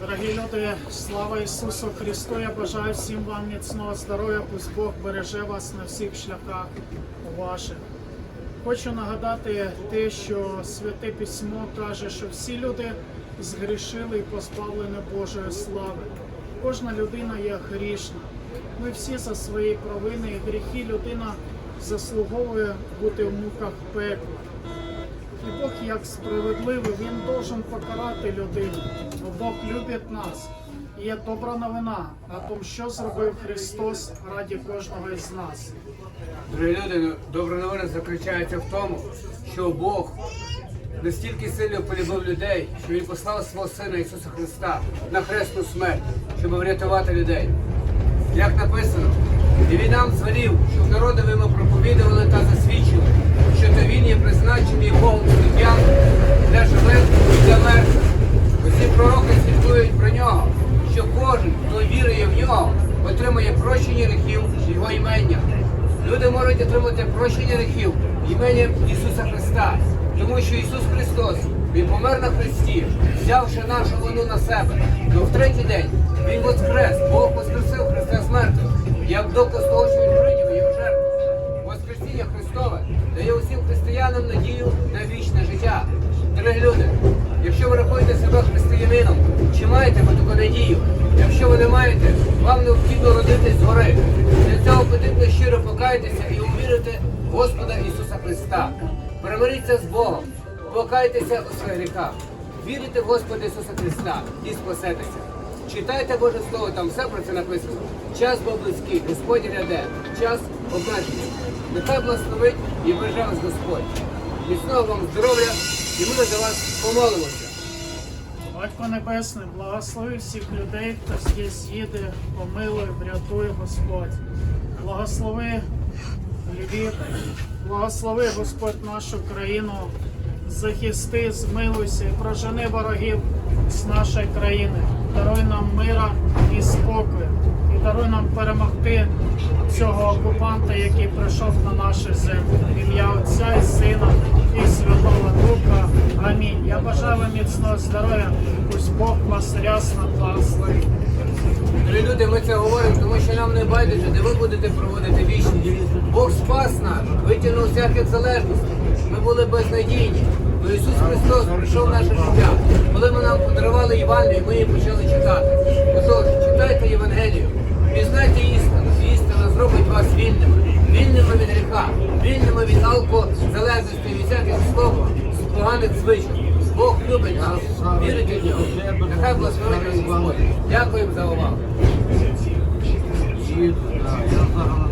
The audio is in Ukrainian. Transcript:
Дорогі люди, слава Ісусу Христу! Я бажаю всім вам міцного здоров'я, пусть Бог береже вас на всіх шляхах ваших. Хочу нагадати те, що Святе Письмо каже, що всі люди згрішили і позбавлені Божої слави. Кожна людина є грішна. Ми всі за свої провини і гріхи людина заслуговує бути в муках пекла. І Бог як справедливий, він должен покарати людину. Бо Бог любить нас. І є добра новина о тому, що зробив Христос раді кожного із нас. Дорогі люди, ну, добра новина заключається в тому, що Бог настільки сильно полюбив людей, що Він послав свого Сина Ісуса Христа на хресну смерть, щоб врятувати людей. Як написано, і він нам звелів, щоб народові ми проповідували та засвідчили, що то він є призначений Богом суддям для живих і для мертвих. Усі пророки свідкують про нього, що кожен, хто вірує в нього, отримує прощення гріхів його імення. Люди можуть отримати прощення гріхів іменем Ісуса Христа, тому що Ісус Христос Він помер на Христі, взявши нашу вину на себе. Но в третій день Він воскрес, Бог воскресив Христа з як доказ того, що Він прийняв його жертву. Воскресіння Христове дає усім християнам надію на вічне життя. Дорогі люди, якщо ви рахуєте себе християнином, чи маєте ви таку надію? Якщо ви не маєте, вам необхідно родитись згори. Для цього потрібно щиро покаятися і увірити в Господа Ісуса Христа. Примиріться з Богом, покайтеся у своїх гріхах, вірите в Господа Ісуса Христа і спасетеся. Читайте Боже Слово, там все про це написано. Час був близький, Господь ряде, час обмежений. Нехай благословить і береже вас Господь. Міцного вам здоров'я і ми за вас помолимося. Батько Небесний, благослови всіх людей, хто здесь їде, помилуй, врятуй Господь. Благослови Львів, благослови Господь нашу країну, захисти, змилуйся і прожени ворогів з нашої країни. Даруй нам мира і спокою. І даруй нам перемогти цього окупанта, який прийшов на нашу землю. Ім'я Отця і Сина і Святого Духа. Амінь. Я бажаю вам міцного здоров'я. Пусть Бог вас рясно благословить. Люди, ми це говоримо, тому що нам не байдуже, де ви будете проводити вічність. Бог спас нас, витягнув всяких залежностей. Ми були безнадійні. Но Ісус Христос прийшов в наше життя. Коли ми нам подарували Євангелію, ми її почали читати. Отож, читайте Євангелію, пізнайте істину. Істина зробить вас вільними. Вільними від гріха, вільними від алкозалежності, від всяких слов, з поганих звичок. Бог любить нас, вірить в нього. Нехай благословить нас Господь. Дякуємо за увагу. sentido. Não, eu não